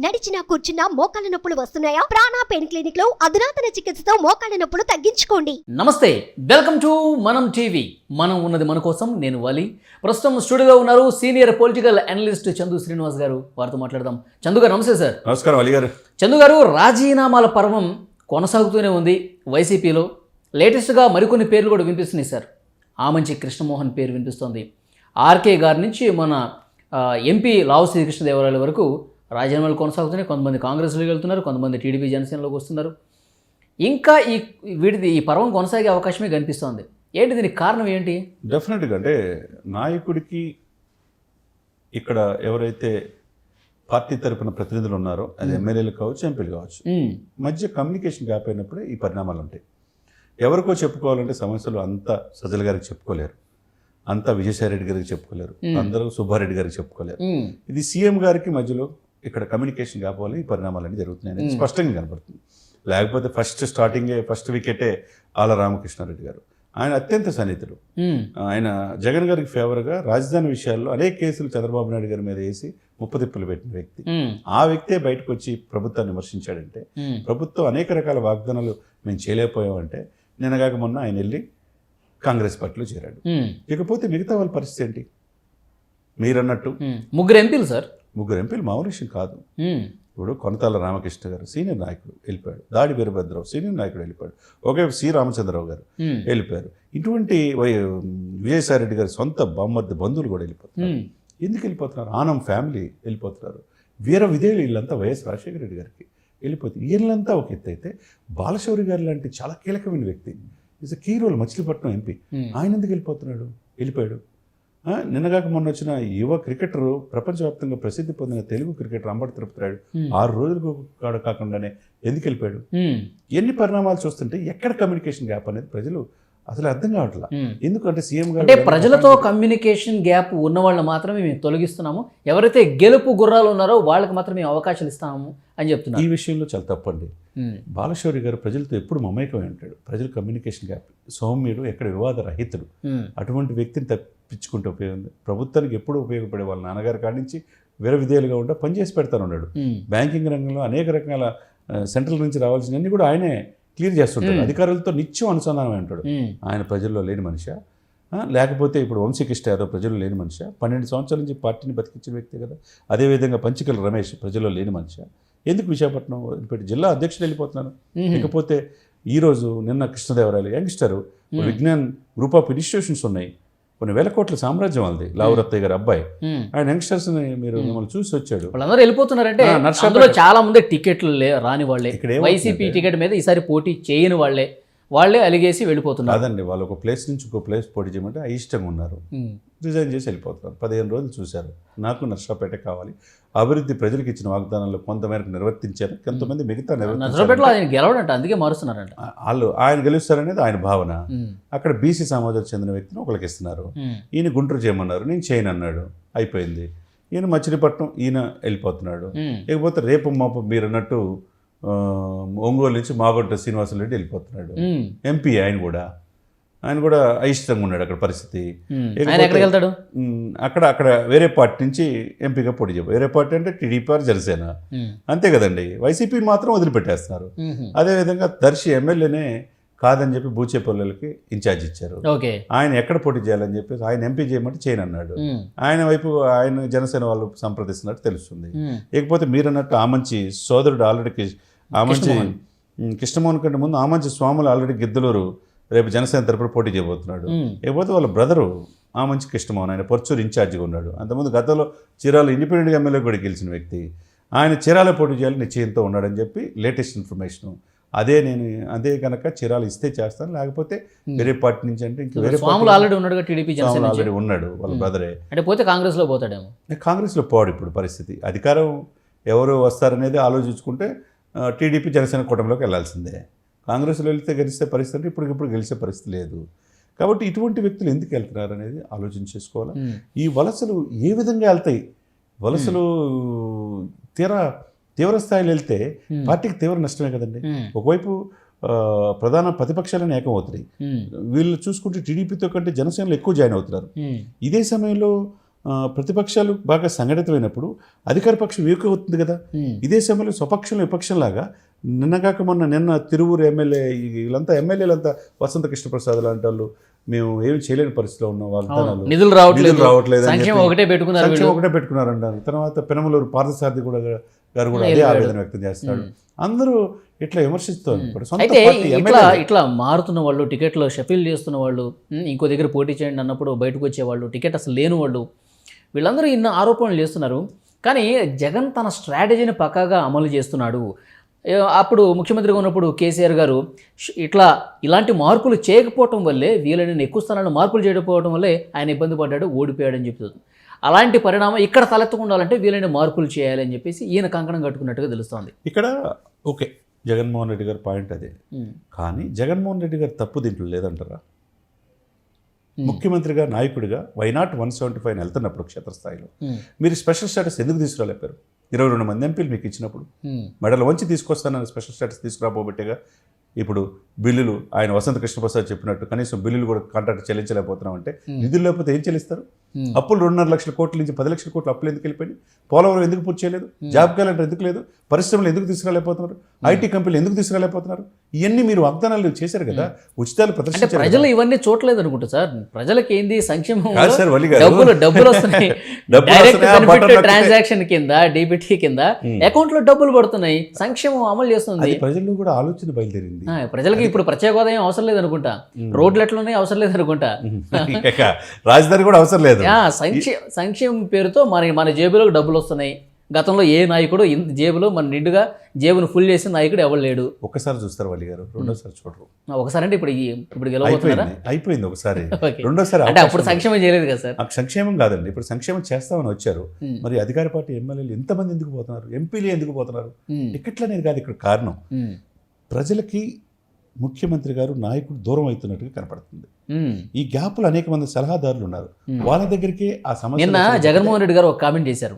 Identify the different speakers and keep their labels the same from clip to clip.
Speaker 1: నడిచినా కూర్చున్నా మోకాళ్ళ నొప్పులు వస్తున్నాయా? ప్రాణా పెయిన్ క్లినిక్లో అధునాతన చికిత్సతో మోకాళ్ళ నొప్పులు తగ్గించుకోండి.
Speaker 2: నమస్తే వెల్కమ్ టు మనం టీవీ. మనం ఉన్నది మన కోసం నేను వలి. ప్రస్తుతం స్టూడియోలో ఉన్నారు senior political analyst Chandu Srinivas గారు. వారితో మాట్లాడదాం. చందు గారు నమస్తే సార్.
Speaker 3: నమస్కారం అలీ గారు.
Speaker 2: చందు గారు రాజీనామాల పర్వం కొనసాగుతూనే ఉంది వైసీపీలో. లేటెస్ట్గా మరికొన్ని పేర్లు కూడా వినిపిస్తున్నాయి సార్. ఆమంచి కృష్ణమోహన్ పేరు వినిపిస్తోంది. ఆర్కే గారి నుంచి మన ఎంపీ లావు శ్రీకృష్ణదేవరాయల వరకు రాజీనామాలు కొనసాగుతున్నాయి. కొంతమంది కాంగ్రెస్లోకి వెళ్తున్నారు కొంతమంది టీడీపీ జనసేనలోకి వస్తున్నారు. ఇంకా ఈ వీటిది ఈ పర్వం కొనసాగే అవకాశమే కనిపిస్తోంది. ఏంటి దీనికి కారణం ఏంటి?
Speaker 3: డెఫినెట్గా అంటే నాయకుడికి ఇక్కడ ఎవరైతే పార్టీ తరపున ప్రతినిధులు ఉన్నారో అది ఎమ్మెల్యేలు కావచ్చు ఎంపీలు కావచ్చు మధ్య కమ్యూనికేషన్ గ్యాప్ అయినప్పుడే ఈ పరిణామాలు ఉంటాయి. ఎవరికో చెప్పుకోవాలంటే సమస్యలు అంతా సజ్జల గారికి చెప్పుకోలేరు. అంతా విజయసాయి రెడ్డి గారికి చెప్పుకోలేరు. అందరూ సుబ్బారెడ్డి గారికి చెప్పుకోలేరు. ఇది సీఎం గారికి మధ్యలో ఇక్కడ కమ్యూనికేషన్ గ్యాప్ వల్ల ఈ పరిణామాలన్నీ జరుగుతున్నాయి అనేది
Speaker 2: Hmm.
Speaker 3: స్పష్టంగా కనబడుతుంది. లేకపోతే ఫస్ట్ స్టార్టింగే ఫస్ట్ వికెటే ఆల రామకృష్ణారెడ్డి గారు. ఆయన అత్యంత సన్నిహితుడు. ఆయన జగన్ గారికి ఫేవర్గా రాజధాని విషయాల్లో అనేక కేసులు చంద్రబాబు నాయుడు గారి మీద వేసి ముప్పతిప్పులు పెట్టిన వ్యక్తి. ఆ వ్యక్తే బయటకు వచ్చి ప్రభుత్వాన్ని విమర్శించాడంటే ప్రభుత్వం అనేక రకాల వాగ్దానాలు మేము చేయలేకపోయామంటే నిన్నగాక మొన్న ఆయన వెళ్ళి కాంగ్రెస్ పార్టీలో చేరాడు. ఇకపోతే మిగతా వాళ్ళ పరిస్థితి ఏంటి? మీరన్నట్టు
Speaker 2: ఉమ్. ముగ్గురు ఎంపీలు సార్.
Speaker 3: ముగ్గురు ఎంపీలు మామూలు కాదు. ఇప్పుడు కొనతాల రామకృష్ణ గారు సీనియర్ నాయకుడు వెళ్ళిపోయాడు. దాడి వీరభద్రరావు సీనియర్ నాయకుడు వెళ్ళిపోయాడు. ఒకే సి రామచంద్రరావు గారు వెళ్ళిపోయారు. ఇటువంటి విజయసాయి రెడ్డి గారి సొంత బామ్మర్ది బంధువులు కూడా వెళ్ళిపోతున్నారు. ఎందుకు వెళ్ళిపోతున్నారు? ఆనం ఫ్యామిలీ వెళ్ళిపోతున్నారు. వీర విధేయులు వీళ్ళంతా వైఎస్ రాజశేఖర రెడ్డి గారికి వెళ్ళిపోతుంది వీళ్ళంతా ఒక ఎత్తు అయితే బాలశౌరి గారు లాంటి చాలా కీలకమైన వ్యక్తి. Is key role Machilipatnam MP. ఆయన ఎందుకు వెళ్ళిపోతున్నాడు? వెళ్ళిపోయాడు. నిన్నగాక మొన్న వచ్చిన యువ క్రికెటరు ప్రపంచవ్యాప్తంగా ప్రసిద్ధి పొందిన తెలుగు క్రికెటర్ అంబటి తిరుపతి రాయుడు
Speaker 2: ఉమ్,
Speaker 3: ఆరు రోజులకు కాడ కాకుండానే ఎందుకు వెళ్ళిపోయాడు ఎన్ని పరిణామాలు చూస్తుంటే ఎక్కడ కమ్యూనికేషన్ గ్యాప్ అనేది ప్రజలు అసలు అర్థం కావట్లా. ఎందుకంటే సీఎం గారు
Speaker 2: అంటే ప్రజలతో కమ్యూనికేషన్ గ్యాప్ ఉన్న వాళ్ళని మాత్రమే మేము తొలగిస్తున్నాము. ఎవరైతే గెలుపు గుర్రాలు ఉన్నారో వాళ్ళకి మాత్రమే అవకాశాలు ఇస్తాము అని
Speaker 3: ఈ
Speaker 2: చెప్తున్నారు
Speaker 3: విషయంలో చాలా తప్పండి. బాలశౌరి గారు ప్రజలతో ఎప్పుడు మమేకమై ఉంటాడు. ప్రజల కమ్యూనికేషన్ గ్యాప్. సౌమ్యుడు ఎక్కడ వివాద రహితుడు అటువంటి వ్యక్తిని తప్పించుకుంటే ఉపయోగం. ప్రభుత్వానికి ఎప్పుడు ఉపయోగపడే వాళ్ళ నాన్నగారి కాడి నుంచి వీర విధేయులుగా ఉంటే పనిచేసి పెడతాను ఉన్నాడు బ్యాంకింగ్ రంగంలో అనేక రకాల సెంట్రల్ నుంచి రావాల్సినవన్నీ కూడా ఆయనే క్లియర్ చేస్తుంటాడు. అధికారులతో నిత్యం అనుసంధానం ఉంటాడు.
Speaker 2: ఉమ్,
Speaker 3: ఆయన ప్రజల్లో లేని మనిషి. లేకపోతే ఇప్పుడు వంశీకృష్ణ యాదవ్ ప్రజల్లో లేని మనిషి. పన్నెండు సంవత్సరాల నుంచి పార్టీని బతికించిన వ్యక్తి కదా. అదేవిధంగా పంచికల రమేష్ ప్రజల్లో లేని మనిషి. ఎందుకు విశాఖపట్నం వదిలిపెట్టి జిల్లా అధ్యక్షుడు వెళ్ళిపోతున్నారు
Speaker 2: ఉమ్,
Speaker 3: ఇకపోతే ఈరోజు నిన్న Krishnadevarayalu youngster. Vignan group of institutions ఉన్నాయి. కొన్ని వేల కోట్ల సామ్రాజ్యం వాళ్ళది లావురత్తయ్య గారి అబ్బాయి. ఆయన యంగ్స్టర్స్ని మీరు. మిమ్మల్ని చూసి వచ్చాడు
Speaker 2: వాళ్ళందరూ వెళ్ళిపోతున్నారంటే. అందులో చాలా మంది టికెట్లు రాని వాళ్ళే
Speaker 3: ఇక్కడ
Speaker 2: వైసీపీ టికెట్ మీద ఈసారి పోటీ చేయని వాళ్ళే వాళ్ళే అలిగేసి వెళ్ళిపోతున్నారు.
Speaker 3: కాదండి వాళ్ళు ఒక ప్లేస్ నుంచి ఒక ప్లేస్ పోటీ చేయమంటే అయిష్టంగా ఉన్నారు రిజైన్ చేసి వెళ్ళిపోతున్నారు. పదిహేను రోజులు చూశారు. నాకు నర్సాపేట కావాలి. అభివృద్ధి ప్రజలకు ఇచ్చిన వాగ్దానాలు కొంతమేరకు నిర్వర్తించారు. కొంతమంది మిగతా నిర్వర్తించారు.
Speaker 2: ఆయన గెలవడంట అందుకే మారుస్తున్నారంట.
Speaker 3: వాళ్ళు ఆయన గెలుస్తారనేది ఆయన భావన. అక్కడ బీసీ సమాజానికి చెందిన వ్యక్తిని ఒకరికి ఇస్తున్నారు. ఈయన గుంటూరు చేయమన్నారు. నేను చేయను అన్నాడు. అయిపోయింది. ఈయన మచిలీపట్నం ఈయన వెళ్ళిపోతున్నాడు.
Speaker 2: ఉమ్,
Speaker 3: ఇకపోతే రేపు మాపు మీరు అన్నట్టు ఒంగోలు నుంచి మాగొట్ట శ్రీనివాసరెడ్డి వెళ్ళిపోతున్నాడు. ఎంపీ ఆయన కూడా. ఆయన కూడా అయిష్టంగా ఉన్నాడు అక్కడ పరిస్థితి. అక్కడ అక్కడ వేరే పార్టీ నుంచి ఎంపీగా పోటీ చేయబో వేరే పార్టీ అంటే టీడీపీ ఆర్ జనసేన అంతే కదండి. వైసీపీని మాత్రం వదిలిపెట్టేస్తున్నారు అదేవిధంగా దర్శి ఎమ్మెల్యేనే కాదని చెప్పి బూచేపల్లెలకి ఇన్ఛార్జ్ ఇచ్చారు.
Speaker 2: ఓకే.
Speaker 3: ఆయన ఎక్కడ పోటీ చేయాలని చెప్పి ఆయన ఎంపీ చేయమంటే చేయను అన్నాడు. ఆయన వైపు ఆయన జనసేన వాళ్ళు సంప్రదిస్తున్నట్టు తెలుస్తుంది. ఇకపోతే మీరన్నట్టు ఆమంచి సోదరుడు ఆల్రెడీ ఆమంచి
Speaker 2: కృష్ణమోహన్.
Speaker 3: కంటే ముందు ఆమంచి స్వాములు ఆల్రెడీ గిద్దలూరు రేపు జనసేన తరపున పోటీ చేయబోతున్నాడు.
Speaker 2: ఉమ్,
Speaker 3: ఇకపోతే వాళ్ళ బ్రదరు ఆమంచి కృష్ణమోహన్ ఆయన పర్చూరు ఇన్ఛార్జిగా ఉన్నాడు. అంతకుముందు గతంలో చీరాల ఇండిపెండెంట్ ఎమ్మెల్యే కూడా గెలిచిన వ్యక్తి. ఆయన చీరాల పోటీ చేయాలని నిశ్చయంతో ఉన్నాడని చెప్పి లేటెస్ట్ ఇన్ఫర్మేషన్. అదే నేను అదే కనుక చీరాలు ఇస్తే చేస్తాను లేకపోతే వేరే పార్టీ నుంచి అంటే ఇంకా వేరే
Speaker 2: స్వాములు ఆల్రెడీ ఉన్నాడుగా టీడీపీ జనసేన.
Speaker 3: ఆల్రెడీ ఉన్నాడు వాళ్ళ బ్రదరే.
Speaker 2: అంటే పోతే కాంగ్రెస్లో పోతాడేమో?
Speaker 3: కాంగ్రెస్లో పోడు ఇప్పుడు పరిస్థితి. అధికారం ఎవరు వస్తారనేది ఆలోచించుకుంటే టీడీపీ జనసేన కూటమిలోకి వెళ్ళాల్సిందే కాంగ్రెస్లో వెళ్తే గెలిస్తే పరిస్థితి అంటే ఇప్పటికిప్పుడు గెలిచే పరిస్థితి లేదు. కాబట్టి ఇటువంటి వ్యక్తులు ఎందుకు వెళ్తున్నారు అనేది ఆలోచన చేసుకోవాలి? ఈ వలసలు ఏ విధంగా వెళ్తాయి? వలసలు తీర తీవ్ర స్థాయిలో వెళ్తే పార్టీకి తీవ్ర నష్టమే కదండి. ఒకవైపు ప్రధాన ప్రతిపక్షాలను ఏకమవుతున్నాయి. వీళ్ళు చూసుకుంటే టీడీపీతో కంటే జనసేనలో ఎక్కువ జాయిన్ అవుతున్నారు. ఇదే సమయంలో ప్రతిపక్షాలు బాగా సంఘటితమైనప్పుడు అధికార పక్షం వీక్ అవుతుంది కదా. ఇదే సమయంలో స్వపక్షం విపక్షంలాగా నిన్నగాక మొన్న నిన్న తిరువురు ఎమ్మెల్యే వీళ్ళంతా ఎమ్మెల్యేలంతా వసంత కృష్ణప్రసాద్ లాంటి వాళ్ళు మేము ఏమి చేయలేని పరిస్థితిలో ఉన్నాం
Speaker 2: అవును. నిధులు రావట్లేదు
Speaker 3: రావట్లేదు
Speaker 2: ఒకటే పెట్టుకున్నారు వీళ్ళు.
Speaker 3: ఒకటే పెట్టుకున్నారంటారు తర్వాత పెనమలూరు పార్థసారథి కూడా గారు కూడా అదే. ఆవేదన వ్యక్తం చేస్తాడు అందరూ ఇట్లా విమర్శిస్తారు
Speaker 2: అయితే ఇట్లా. ఇట్లా మారుతున్న వాళ్ళు టికెట్లో షఫిల్ చేస్తున్న వాళ్ళు ఇంకో దగ్గర పోటీ చేయండి అన్నప్పుడు బయటకు వచ్చేవాళ్ళు టికెట్ అసలు లేని వాళ్ళు వీళ్ళందరూ ఇన్న ఆరోపణలు చేస్తున్నారు. కానీ జగన్ తన స్ట్రాటజీని పక్కాగా అమలు చేస్తున్నాడు. అప్పుడు ముఖ్యమంత్రిగా ఉన్నప్పుడు కేసీఆర్ గారు ఇట్లా ఇలాంటి మార్పులు చేయకపోవటం వల్లే వీళ్ళని ఎక్కువ స్థానాల్లో మార్పులు చేయకపోవడం వల్లే ఆయన ఇబ్బంది పడ్డాడు ఓడిపోయాడని చెప్తుంది. అలాంటి పరిణామం ఇక్కడ తలెత్తకుండాలంటే వీళ్ళని మార్పులు చేయాలని చెప్పేసి ఈయన కంకణం కట్టుకున్నట్టుగా తెలుస్తోంది.
Speaker 3: ఇక్కడ ఓకే జగన్మోహన్ రెడ్డి గారి పాయింట్ అదే. కానీ జగన్మోహన్ రెడ్డి గారు తప్పు దీంట్లో లేదంటారా? ముఖ్యమంత్రిగా నాయకుడిగా వైనాట్ వన్ సెవెంటీ ఫైవ్ వెళ్తున్నప్పుడు క్షేత్రస్థాయిలో? మీరు స్పెషల్ స్టేటస్ ఎందుకు తీసుకురాలేపారు? ఇరవై రెండు మంది ఎంపీలు మీకు ఇచ్చినప్పుడు మెడల వంచి తీసుకొస్తానని స్పెషల్ స్టేటస్ తీసుకురాబోబట్టేగా ఇప్పుడు బిల్లులు ఆయన వసంత కృష్ణప్రసాద్ చెప్పినట్టు కనీసం బిల్లులు కూడా కాంట్రాక్ట్ చెల్లించలేకపోతున్నాం అంటే నిధులు లేకపోతే ఏం చెల్లిస్తారు. అప్పులు రెండున్నర లక్షల కోట్ల నుంచి పది లక్షల కోట్ల అప్పులు ఎందుకు వెళ్ళిపోయింది పోలవరం ఎందుకు పూర్తి చేయలేదు? జాబ్ క్యాలెండర్ ఎందుకు లేదు? పరిశ్రమలు ఎందుకు తీసుకురాలేకపోతున్నారు? ఐటీ కంపెనీలు ఎందుకు తీసుకురాలేకపోతున్నారు? ఇవన్నీ మీరు వాగ్దానాలు చేశారు కదా ఉచితాలు ప్రదర్శించారు.
Speaker 2: ప్రజలు ఇవన్నీ చూడలేదు అనుకుంటా సార్. ప్రజలకి ఏంది సంక్షేమం
Speaker 3: సార్.
Speaker 2: డబ్బులు డబ్బులు వస్తున్నాయి. ట్రాన్సాక్షన్ కింద డీబీటీ కింద అకౌంట్లో డబ్బులు పడుతున్నాయి. సంక్షేమం అమలు చేస్తుంది.
Speaker 3: అది ప్రజల్లో కూడా ఆలోచన బయలుదేరింది.
Speaker 2: ప్రజలకి ఇప్పుడు ప్రత్యేక హోదా ఏం అవసరం లేదు అనుకుంటా రోడ్లు ఎట్లున్నాయి అవసరం లేదు అనుకుంటా
Speaker 3: రాజధాని కూడా అవసరం లేదు.
Speaker 2: ఆ, సంక్షే సంక్షేమం పేరుతో మన మన జేబులోకి డబ్బులు వస్తున్నాయి. గతంలో ఏ నాయకుడు ఇంత జేబులో మన నిండుగా జేబును ఫుల్ చేసిన నాయకుడు ఎవరు లేడు?
Speaker 3: ఒక్కసారి చూస్తారు వల్లి గారు రెండోసారి చూడరు.
Speaker 2: ఒకసారి అంటే ఇప్పుడు ఇప్పుడు గెలవబోతున్నారా?
Speaker 3: అయిపోయింది ఒకసారి. రెండోసారి
Speaker 2: అంటే అప్పుడు. సంక్షేమం చేయలేదు కదా సార్?
Speaker 3: సంక్షేమం కాదండి. ఇప్పుడు సంక్షేమం చేస్తామని వచ్చారు. మరి అధికార పార్టీ ఎమ్మెల్యేలు ఎంతమంది ఎందుకు పోతున్నారు? ఎంపీలు ఎందుకు పోతున్నారు?
Speaker 2: ఉమ్,
Speaker 3: టికెట్లు అనేది కాదు ఇక్కడ కారణం. ప్రజలకి ముఖ్యమంత్రి గారు నాయకుడు దూరం అవుతున్నట్టుగా కనపడుతుంది. ఈ గ్యాప్లు అనేక మంది సలహాదారులు ఉన్నారు. వాళ్ళ దగ్గరికి ఆ సమస్య
Speaker 2: నిన్న జగన్మోహన్ రెడ్డి గారు ఒక కామెంట్ చేశారు.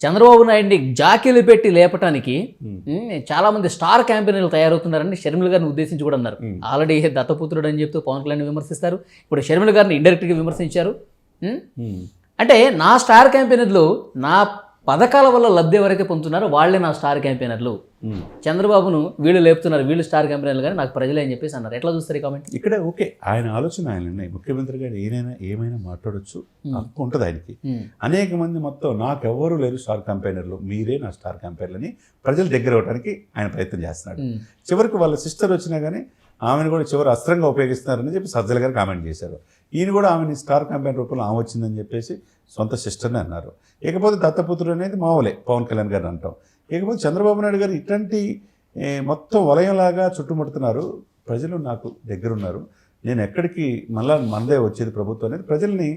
Speaker 2: చంద్రబాబు నాయుడిని జాకీలు పెట్టి లేపటానికి చాలా మంది స్టార్ క్యాంపెయిన్లు తయారవుతున్నారని షర్మిల గారిని ఉద్దేశించి కూడా అన్నారు. ఆల్రెడీ దత్తపుత్రుడు అని చెప్తూ పవన్ కళ్యాణ్ విమర్శిస్తారు. ఇప్పుడు షర్మిల గారిని ఇండైరెక్ట్గా విమర్శించారు. అంటే నా స్టార్ క్యాంపెయినర్లు నా పథకాల వల్ల లబ్ధి ఎవరైతే పొందుతున్నారో వాళ్ళే నా స్టార్ క్యాంపెయినర్లు. చంద్రబాబును వీళ్ళు లేపుతున్నారు వీళ్ళు స్టార్ క్యాంపెయినర్లు కానీ నాకు ప్రజలే అని చెప్పేసి అన్నారు. ఎట్లా చూస్తారు కామెంట్
Speaker 3: ఇక్కడ ఓకే. ఆయన ఆలోచన ఆయన ఉన్నాయి ముఖ్యమంత్రి గారు ఏదైనా ఏమైనా మాట్లాడొచ్చు. హక్కు ఉంటుంది ఆయనకి. అనేక మంది మొత్తం నాకెవ్వరూ లేరు స్టార్ క్యాంపెయినర్లు. మీరే నా స్టార్ క్యాంపెయినర్లని ప్రజల దగ్గర అవ్వడానికి ఆయన ప్రయత్నం చేస్తున్నాడు. చివరికి వాళ్ళ సిస్టర్ వచ్చినా కానీ ఆమెను కూడా చివరి అస్త్రంగా ఉపయోగిస్తున్నారని చెప్పి సజ్జల గారు కామెంట్ చేశారు. ఈయన కూడా ఆమెని స్టార్ క్యాంపెయిన్ రూపంలో ఆమె వచ్చిందని చెప్పేసి సొంత సిస్టర్ని అన్నారు. ఇకపోతే దత్తపుత్రుడు అనేది మామూలే పవన్ కళ్యాణ్ గారిని అంటాం. ఇకపోతే చంద్రబాబు నాయుడు గారు ఇట్లాంటి మొత్తం వలయంలాగా చుట్టుముడుతున్నారు. ప్రజలు నాకు దగ్గరున్నారు. నేను ఎక్కడికి మళ్ళా మనదే వచ్చేది ప్రభుత్వం అనేది ప్రజల్ని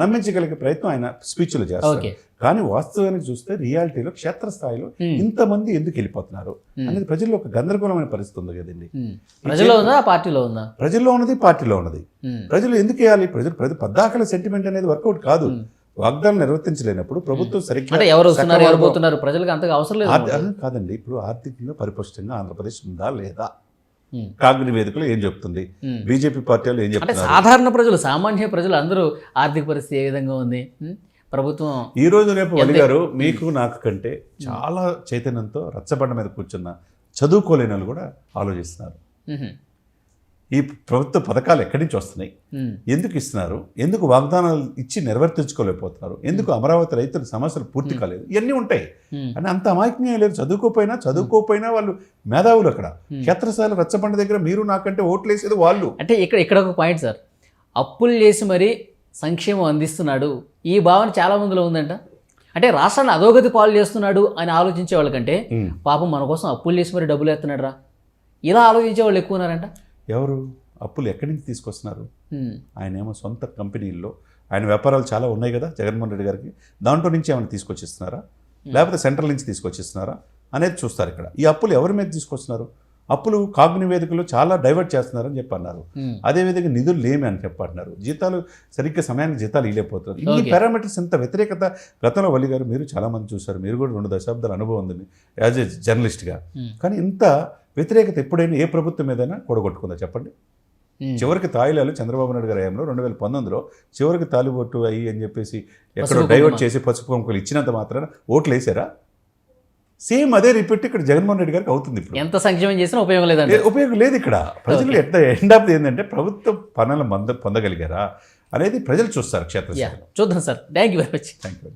Speaker 3: నమ్మించగలిగే ప్రయత్నం ఆయన స్పీచ్లో చేస్తారు. కానీ వాస్తవానికి చూస్తే రియాలిటీలో క్షేత్రస్థాయిలో ఇంతమంది ఎందుకు వెళ్ళిపోతున్నారు అనేది ప్రజల్లో ఒక గందరగోళమైన పరిస్థితి ఉంది కదండి.
Speaker 2: ప్రజల్లో ఉందా పార్టీలో ఉందా?
Speaker 3: ప్రజల్లో ఉన్నది పార్టీలో ఉన్నది. ప్రజలు ఎందుకు వేయాలి ప్రజలు ప్రతి పద్దాకల సెంటిమెంట్ అనేది వర్కౌట్ కాదు. వాగ్దానం నిర్వర్తించలేనప్పుడు ప్రభుత్వం సరిగ్గా
Speaker 2: ఎవరు వస్తున్నారు ఎవరు పోతున్నారు? ప్రజలకు అంతగా అవసరం లేదు
Speaker 3: కాదండి. ఇప్పుడు ఆర్థికంగా పరిపుష్టంగా ఆంధ్రప్రదేశ్ ఉందా లేదా? కాగ్ని వేదికలో ఏం చెప్తుంది. బీజేపీ పార్టీ వాళ్ళు ఏం చెప్తున్నారు?
Speaker 2: సాధారణ ప్రజలు సామాన్య ప్రజలు అందరూ ఆర్థిక పరిస్థితి ఏ విధంగా ఉంది? ప్రభుత్వం
Speaker 3: ఈ రోజు రేపు వలి
Speaker 2: ఎంత-
Speaker 3: గారు మీకు నాకు కంటే చాలా చైతన్యంతో రచ్చబండ మీద కూర్చున్న చదువుకోలేని వాళ్ళు కూడా ఆలోచిస్తున్నారు. ఈ ప్రభుత్వ పథకాలు ఎక్కడి నుంచి వస్తున్నాయి? ఎందుకు ఇస్తున్నారు? ఎందుకు వాగ్దానాలు ఇచ్చి నెరవేర్తించుకోలేకపోతున్నారు? ఎందుకు అమరావతి రైతుల సమస్యలు పూర్తి కాలేదు? ఇవన్నీ ఉంటాయి. అని అంత అమాయకంగా లేదు. చదువుకోపోయినా చదువుకోపోయినా వాళ్ళు మేధావులు అక్కడ. క్షేత్రస్థాయిలో రచ్చబండ దగ్గర మీరు నాకంటే ఓట్లు వేసేది వాళ్ళు.
Speaker 2: అంటే ఇక్కడ ఇక్కడ ఒక పాయింట్ సార్. అప్పులు చేసి మరీ సంక్షేమం అందిస్తున్నాడు. ఈ భావన చాలా మందిలో ఉందంట. అంటే రాష్ట్రాన్ని అధోగతి పాలు చేస్తున్నాడు అని ఆలోచించే వాళ్ళకంటే పాపం మన కోసం అప్పులు చేసి మరి డబ్బులు ఎత్తున్నాడు రా ఇలా ఆలోచించే వాళ్ళు ఎక్కువ ఉన్నారంట.
Speaker 3: ఎవరు? అప్పులు ఎక్కడి నుంచి తీసుకొస్తున్నారు? ఆయన ఏమో సొంత కంపెనీల్లో. ఆయన వ్యాపారాలు చాలా ఉన్నాయి కదా జగన్మోహన్ రెడ్డి గారికి. దాంట్లో నుంచి ఏమైనా తీసుకొచ్చిస్తున్నారా? లేకపోతే సెంట్రల్ నుంచి తీసుకొచ్చిస్తున్నారా? అనేది చూస్తారు ఇక్కడ. ఈ అప్పులు ఎవరి మీద తీసుకొస్తున్నారు? అప్పులు కాగ్ని వేదికలో చాలా డైవర్ట్ చేస్తున్నారని చెప్పి అన్నారు అదేవిధంగా నిధులు లేమి అని చెప్పంటున్నారు. జీతాలు సరిగ్గా సమయానికి జీతాలు ఇవ్వలేకపోతున్నారు
Speaker 2: Okay.
Speaker 3: పారామీటర్స్ ఇంత వ్యతిరేకత. గతంలో వల్లి గారు మీరు చాలా మంది చూశారు. మీరు కూడా రెండు దశాబ్దాల అనుభవం ఉంది యాజ్ ఏ జర్నలిస్ట్గా. కానీ ఇంత వ్యతిరేకత ఎప్పుడైనా ఏ ప్రభుత్వం మీదైనా కూడగొట్టుకుందా చెప్పండి. చివరికి తాయిలాలు చంద్రబాబు నాయుడు గారి హయాంలో రెండు వేల పంతొమ్మిదిలో చివరికి తాలిబొట్టు అయ్యి అని చెప్పేసి ఎక్కడో డైవర్ట్. చేసి పసుపు కుంకుమలు ఇచ్చినంత మాత్రాన ఓట్లు వేసారా? సేమ్ అదే రిపీట్ ఇక్కడ జగన్మోహన్ రెడ్డి గారికి అవుతుంది ఇప్పుడు.
Speaker 2: ఎంత సంక్షేమం చేసినా ఉపయోగం లేదండి
Speaker 3: ఉపయోగం లేదు ఇక్కడ. ప్రజలు ఎంత ఎండ్ ఆఫ్ ఏంటంటే ప్రభుత్వ పనులు పొంద పొందగలిగారా అనేది ప్రజలు చూస్తారు క్షేత్రస్థాయిలో
Speaker 2: చూద్దాం sir. Thank you very much
Speaker 3: thank you